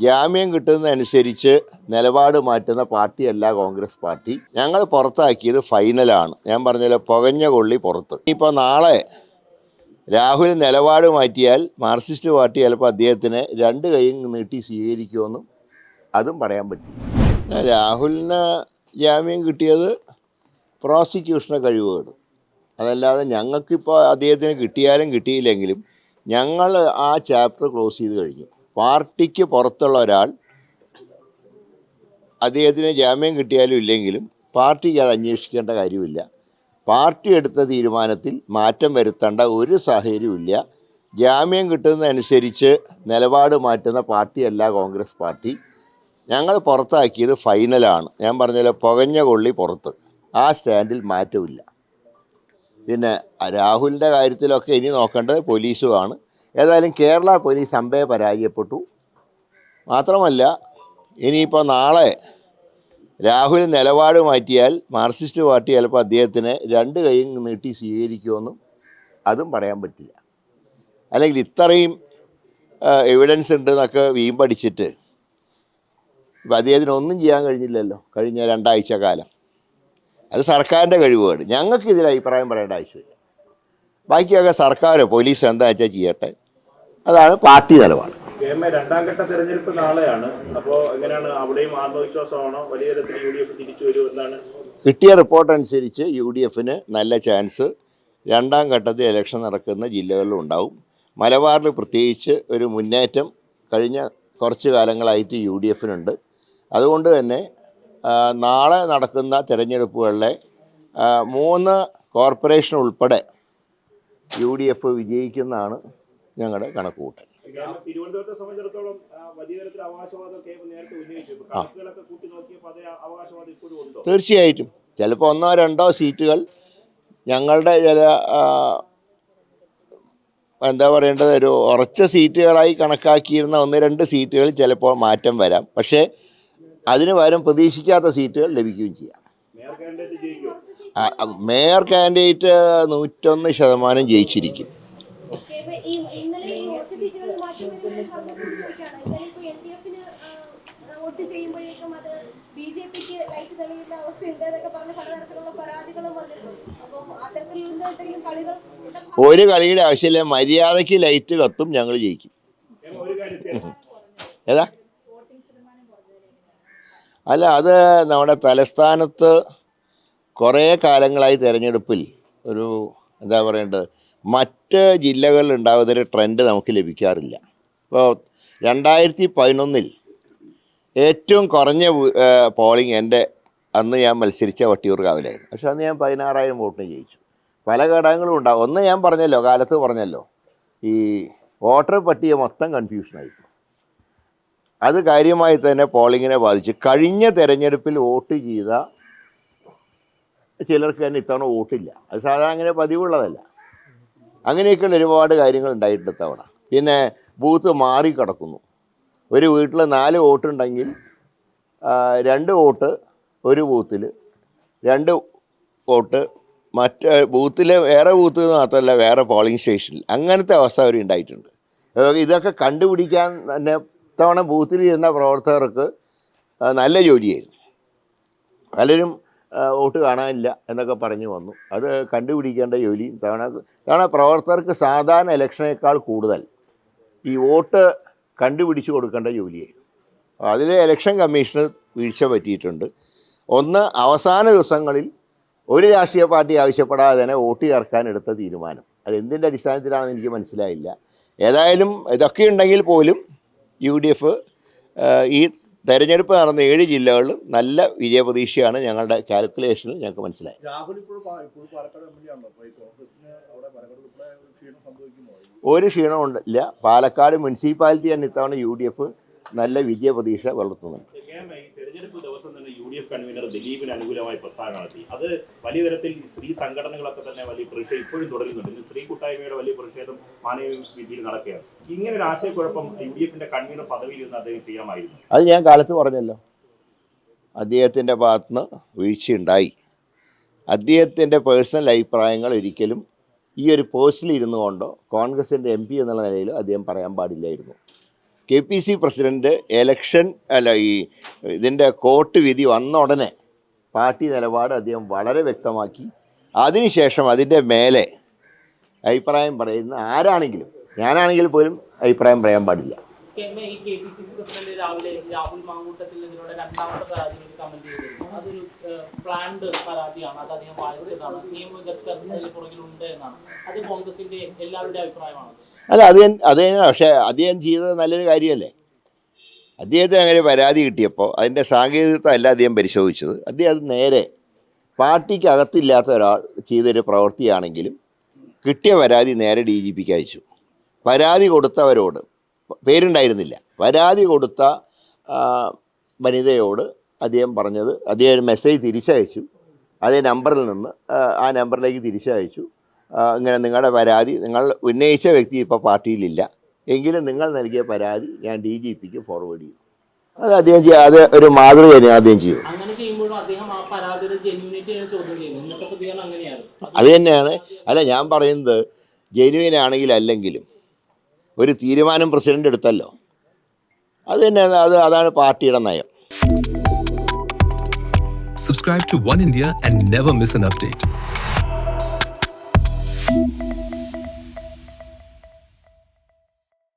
ജാമ്യം കിട്ടുന്നതനുസരിച്ച് നിലപാട് മാറ്റുന്ന പാർട്ടിയല്ല കോൺഗ്രസ് പാർട്ടി. ഞങ്ങൾ പുറത്താക്കിയത് ഫൈനലാണ്. ഞാൻ പറഞ്ഞല്ലോ പുകഞ്ഞ കൊള്ളി പുറത്ത്. ഇപ്പോൾ നാളെ രാഹുൽ നിലപാട് മാറ്റിയാൽ മാർക്സിസ്റ്റ് പാർട്ടി ചിലപ്പോൾ അദ്ദേഹത്തിന് രണ്ട് കൈയും നീട്ടി സ്വീകരിക്കുമെന്നും അതും പറയാൻ പറ്റി. രാഹുലിന് ജാമ്യം കിട്ടിയത് പ്രോസിക്യൂഷനെ കഴിവുകേട്. അതല്ലാതെ ഞങ്ങൾക്കിപ്പോൾ അദ്ദേഹത്തിന് കിട്ടിയാലും കിട്ടിയില്ലെങ്കിലും ഞങ്ങൾ ആ ചാപ്റ്റർ ക്ലോസ് ചെയ്ത് കഴിഞ്ഞു. പാർട്ടിക്ക് പുറത്തുള്ള ഒരാൾ അദ്ദേഹത്തിന് ജാമ്യം കിട്ടിയാലും ഇല്ലെങ്കിലും പാർട്ടിക്ക് അത് അന്വേഷിക്കേണ്ട കാര്യമില്ല. പാർട്ടി എടുത്ത തീരുമാനത്തിൽ മാറ്റം വരുത്തേണ്ട ഒരു സാഹചര്യമില്ല ജാമ്യം കിട്ടുന്നതനുസരിച്ച് നിലപാട് മാറ്റുന്ന പാർട്ടിയല്ല കോൺഗ്രസ് പാർട്ടി. ഞങ്ങൾ പുറത്താക്കിയത് ഫൈനലാണ്. ഞാൻ പറഞ്ഞല്ലോ പുകഞ്ഞ കൊള്ളി പുറത്ത്. ആ സ്റ്റാൻഡിൽ മാറ്റമില്ല. പിന്നെ രാഹുലിന്റെ കാര്യത്തിലൊക്കെ ഇനി നോക്കേണ്ടത് പോലീസുമാണ്. ഏതായാലും കേരള പോലീസ് അമ്പയെ പരാജയപ്പെട്ടു. മാത്രമല്ല ഇനിയിപ്പോൾ നാളെ രാഹുൽ നിലപാട് മാറ്റിയാൽ മാർക്സിസ്റ്റ് പാർട്ടി ചിലപ്പോൾ അദ്ദേഹത്തിന് രണ്ട് കൈയും നീട്ടി സ്വീകരിക്കുമെന്നും അതും പറയാൻ പറ്റില്ല. അല്ലെങ്കിൽ ഇത്രയും എവിഡൻസ് ഉണ്ടെന്നൊക്കെ വീമ്പടിച്ചിട്ട് ഇപ്പം അദ്ദേഹത്തിന് ഒന്നും ചെയ്യാൻ കഴിഞ്ഞില്ലല്ലോ കഴിഞ്ഞ രണ്ടാഴ്ച കാലം. അത് സർക്കാരിന്റെ കഴിവുകേട്. ഞങ്ങൾക്ക് ഇതിൽ അഭിപ്രായം പറയേണ്ട ആവശ്യമില്ല. ബാക്കിയൊക്കെ സർക്കാർ പോലീസ് എന്താ വെച്ചാൽ ചെയ്യട്ടെ? അതാണ് പാർട്ടി നിലപാട്. രണ്ടാം ഘട്ട തെരഞ്ഞെടുപ്പ് നാളെയാണ്. അപ്പോൾ എങ്ങനെയാണ് അവിടെയും ആത്മവിശ്വാസമാണോ? വലിയ തരത്തിൽ യു ഡി എഫ് തിരിച്ചു വരും എന്നാണ്? കിട്ടിയ റിപ്പോർട്ട് അനുസരിച്ച് യു ഡി എഫിന് നല്ല ചാൻസ് രണ്ടാം ഘട്ടത്തിൽ ഇലക്ഷൻ നടക്കുന്ന ജില്ലകളിലും ഉണ്ടാവും. മലബാറിൽ പ്രത്യേകിച്ച് ഒരു മുന്നേറ്റം കഴിഞ്ഞ കുറച്ച് കാലങ്ങളായിട്ട് യു ഡി എഫിനുണ്ട് അതുകൊണ്ട് തന്നെ നാളെ നടക്കുന്ന തിരഞ്ഞെടുപ്പുകളിലെ മൂന്ന് കോർപ്പറേഷൻ ഉൾപ്പെടെ യു ഡി എഫ് വിജയിക്കുന്നതാണ് ഞങ്ങളുടെ കണക്ക് കൂട്ടൽ തിരുവനന്തപുരത്തെ സംബന്ധിച്ചിടത്തോളം വലിയ തരത്തിൽ നേരത്തെ ഉന്നയിച്ചു. കണക്കുകളൊക്കെ കൂട്ടി നോക്കിയപ്പോൾ അതേ അവകാശവാദം ഇപ്പോഴും ഉണ്ടോ? തീർച്ചയായിട്ടും. ചിലപ്പോൾ ഒന്നോ രണ്ടോ സീറ്റുകൾ ഞങ്ങളുടെ ചില എന്താ പറയേണ്ടത് ഒരു ഉറച്ച സീറ്റുകളായി കണക്കാക്കിയിരുന്ന ഒന്ന് രണ്ട് സീറ്റുകൾ ചിലപ്പോൾ മാറ്റം വരാം. പക്ഷേ അതിന് പകരം പ്രതീക്ഷിക്കാത്ത സീറ്റുകൾ ലഭിക്കുകയും ചെയ്യാം. മേയർ കാൻഡിഡേറ്റ് നൂറ്റൊന്ന് ശതമാനം ജയിച്ചിരിക്കും. ഇന്നലെ വോട്ട് സീറ്റുകളിൽ മാറ്റം വരുന്നതിനെ സംബന്ധിച്ച് ചോദിക്കുകയാണ്. ഇന്നലെ ഇപ്പോൾ എൽ ഡി എഫിന് വോട്ട് ചെയ്യുമ്പോഴേക്കും അത് ബി ജെ പിക്ക് ലൈറ്റ് തെളിയുന്ന അവസ്ഥയുണ്ട് എന്നൊക്കെ പറഞ്ഞ് പലതരത്തിലുള്ള പരാതികളും വന്നിട്ടുണ്ട് അപ്പം അത്തരത്തിൽ നിന്ന് എന്തെങ്കിലും കളികൾ ഒരു കളിയുടെ ആവശ്യമില്ല. മര്യാദയ്ക്ക് ലൈറ്റ് കത്തും ഞങ്ങൾ ജയിക്കും. ഏതാ? അല്ല അത് നമ്മുടെ തലസ്ഥാനത്ത് കുറേ കാലങ്ങളായി തിരഞ്ഞെടുപ്പിൽ ഒരു എന്താ പറയേണ്ടത്? മറ്റ് ജില്ലകളിൽ ഉണ്ടാകുന്നൊരു ട്രെൻഡ് നമുക്ക് ലഭിക്കാറില്ല. ഇപ്പോൾ രണ്ടായിരത്തി പതിനൊന്നിൽ ഏറ്റവും കുറഞ്ഞ പോളിംഗ് എന്റെ അന്ന് ഞാൻ മത്സരിച്ച വട്ടിയൂർക്കാവിലായിരുന്നു. പക്ഷെ അന്ന് ഞാൻ പതിനാറായിരം വോട്ടിന് ജയിച്ചു. പല ഘടകങ്ങളും ഉണ്ടാകും ഒന്ന് ഞാൻ പറഞ്ഞല്ലോ കാലത്ത് പറഞ്ഞല്ലോ ഈ വോട്ടർ പട്ടിക മൊത്തം കൺഫ്യൂഷനായി അത് കാര്യമായി തന്നെ പോളിങ്ങിനെ ബാധിച്ചു. കഴിഞ്ഞ തെരഞ്ഞെടുപ്പിൽ വോട്ട് ചെയ്ത ചിലർക്ക് തന്നെ ഇത്തവണ വോട്ടില്ല. അത് സാധാരണ അങ്ങനെ പതിവുള്ളതല്ല. അങ്ങനെയൊക്കെയുള്ള ഒരുപാട് കാര്യങ്ങൾ ഉണ്ടായിട്ടുണ്ട് തവണ പിന്നെ ബൂത്ത് മാറി കിടക്കുന്നു. ഒരു വീട്ടിൽ നാല് വോട്ടുണ്ടെങ്കിൽ രണ്ട് വോട്ട് ഒരു ബൂത്തിൽ രണ്ട് വോട്ട് മറ്റ് ബൂത്തിലെ വേറെ ബൂത്ത് മാത്രമല്ല വേറെ പോളിംഗ് സ്റ്റേഷനിൽ. അങ്ങനത്തെ അവസ്ഥ അവർ ഉണ്ടായിട്ടുണ്ട്. ഇതൊക്കെ കണ്ടുപിടിക്കാൻ തന്നെ തവണ ബൂത്തിൽ ഇരുന്ന പ്രവർത്തകർക്ക് നല്ല ജോലിയായിരുന്നു. പലരും വോട്ട് കാണാനില്ല എന്നൊക്കെ പറഞ്ഞു വന്നു. അത് കണ്ടുപിടിക്കേണ്ട ജോലി തവണ തവണ പ്രവർത്തകർക്ക് സാധാരണ ഇലക്ഷനേക്കാൾ കൂടുതൽ ഈ വോട്ട് കണ്ടുപിടിച്ച് കൊടുക്കേണ്ട ജോലിയായിരുന്നു. അതിൽ ഇലക്ഷൻ കമ്മീഷന് വീഴ്ച പറ്റിയിട്ടുണ്ട്. ഒന്ന് അവസാന ദിവസങ്ങളിൽ ഒരു രാഷ്ട്രീയ പാർട്ടി ആവശ്യപ്പെടാതെ തന്നെ വോട്ട് ചേർക്കാൻ എടുത്ത തീരുമാനം. അത് എന്തിന്റെ അടിസ്ഥാനത്തിലാണെന്ന് എനിക്ക് മനസ്സിലായില്ല. ഏതായാലും ഇതൊക്കെ ഉണ്ടെങ്കിൽ പോലും യു ഡി എഫ് ഈ തെരഞ്ഞെടുപ്പ് നടന്ന ഏഴ് ജില്ലകളിലും നല്ല വിജയപ്രതീക്ഷയാണ് ഞങ്ങളുടെ കാൽക്കുലേഷനിൽ ഞങ്ങൾക്ക് മനസ്സിലായി ഒരു ക്ഷീണവും ഇല്ല പാലക്കാട് മുനിസിപ്പാലിറ്റി തന്നെ ഇത്തവണ യു ഡി എഫ് നല്ല വിജയപ്രതീക്ഷ വളർത്തുന്നുണ്ട്. ഡി എഫ് കൺവീനർ ദിലീപിന് അനുകൂലമായി പ്രസ്താവന നടത്തി. അത് വലിയ തരത്തിൽ സ്ത്രീ സംഘടനകളൊക്കെ തന്നെ വലിയ പ്രതിഷേധം ഇപ്പോഴും തുടരുന്നുണ്ട്. സ്ത്രീ കൂട്ടായ്മയുടെ വലിയ പ്രതിഷേധം മാനവ രീതിയിൽ നടക്കുകയാണ്. ഇങ്ങനെ ഒരു ആശയക്കുഴപ്പം യു ഡി എഫിന്റെ കൺവീനർ പദവിയിൽ നിന്ന് അദ്ദേഹം ചെയ്യാമായിരുന്നു. അത് ഞാൻ കാലത്ത് പറഞ്ഞല്ലോ. അദ്ദേഹത്തിന്റെ ഭാഗത്തുനിന്ന് വീഴ്ചയുണ്ടായി. അദ്ദേഹത്തിന്റെ പേഴ്സണൽ അഭിപ്രായങ്ങൾ ഒരിക്കലും ഈ ഒരു പോസ്റ്റിൽ ഇരുന്നു കൊണ്ടോ കോൺഗ്രസിന്റെ എം പി എന്നുള്ള നിലയിലോ അദ്ദേഹം പറയാൻ പാടില്ലായിരുന്നു. K P C president election അല്ല ഈ ഇതിന്റെ കോർട്ട് വിധി വന്ന ഉടനെ പാർട്ടി നിലപാട് അദ്ദേഹം വളരെ വ്യക്തമാക്കി. അതിനുശേഷം അതിന്റെ മേലെ അഭിപ്രായം പറയുന്ന ആരാണെങ്കിലും ഞാനാണെങ്കിൽ പോലും അഭിപ്രായം പറയാൻ പാടില്ല. അത് കോൺഗ്രസിന്റെ എല്ലാവരുടെ അഭിപ്രായമാണ് അല്ല അത് അത് പക്ഷേ അദ്ദേഹം ചെയ്തത് നല്ലൊരു കാര്യമല്ലേ? അദ്ദേഹത്തിന് അങ്ങനെ പരാതി കിട്ടിയപ്പോൾ അതിന്റെ സാങ്കേതികത്വം അല്ല അദ്ദേഹം പരിശോധിച്ചത്. അദ്ദേഹം അത് നേരെ പാർട്ടിക്ക് അകത്തില്ലാത്ത ഒരാൾ ചെയ്തൊരു പ്രവൃത്തിയാണെങ്കിലും കിട്ടിയ പരാതി നേരെ ഡി ജി പിക്ക് അയച്ചു. പരാതി കൊടുത്തവരോട് പേരുണ്ടായിരുന്നില്ല. പരാതി കൊടുത്ത വനിതയോട് അദ്ദേഹം പറഞ്ഞത് അദ്ദേഹം ഒരു മെസ്സേജ് തിരിച്ചയച്ചു. അതേ നമ്പറിൽ നിന്ന് ആ, നമ്പറിലേക്ക് തിരിച്ചയച്ചു. ഇങ്ങനെ നിങ്ങളുടെ പരാതി നിങ്ങൾ ഉന്നയിച്ച വ്യക്തി ഇപ്പോൾ പാർട്ടിയിലില്ല. എങ്കിലും നിങ്ങൾ നൽകിയ പരാതി ഞാൻ ഡി ജി പിക്ക് ഫോർവേഡ് ചെയ്യും. അത് അദ്ദേഹം ചെയ്യ- അത് ഒരു മാതൃക ആദ്യം അദ്ദേഹം ചെയ്യും. അത് തന്നെയാണ്. അല്ല ഞാൻ പറയുന്നത് ജെനുവിൻ ആണെങ്കിൽ അല്ലെങ്കിലും ഒരു തീരുമാനം പ്രസിഡന്റ് എടുത്തല്ലോ. അത് തന്നെ അത് അതാണ് പാർട്ടിയുടെ നയം. Subscribe to one India and never miss an update.